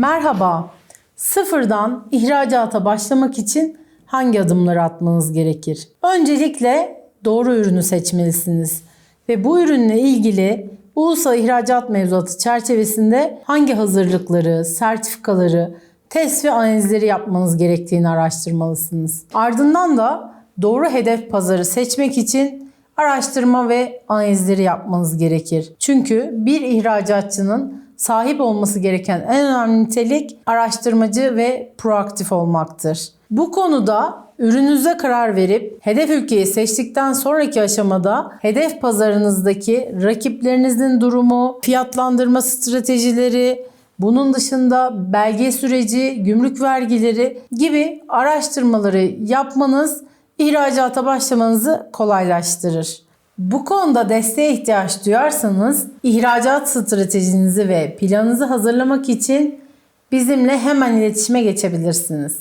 Merhaba. Sıfırdan ihracata başlamak için hangi adımları atmanız gerekir? Öncelikle doğru ürünü seçmelisiniz ve bu ürünle ilgili Ulusal İhracat Mevzuatı çerçevesinde hangi hazırlıkları, sertifikaları, test ve analizleri yapmanız gerektiğini araştırmalısınız. Ardından da doğru hedef pazarı seçmek için araştırma ve analizleri yapmanız gerekir. Çünkü bir ihracatçının sahip olması gereken en önemli nitelik araştırmacı ve proaktif olmaktır. Bu konuda ürününüze karar verip hedef ülkeyi seçtikten sonraki aşamada hedef pazarınızdaki rakiplerinizin durumu, fiyatlandırma stratejileri, bunun dışında belge süreci, gümrük vergileri gibi araştırmaları yapmanız ihracata başlamanızı kolaylaştırır. Bu konuda desteğe ihtiyaç duyarsanız ihracat stratejinizi ve planınızı hazırlamak için bizimle hemen iletişime geçebilirsiniz.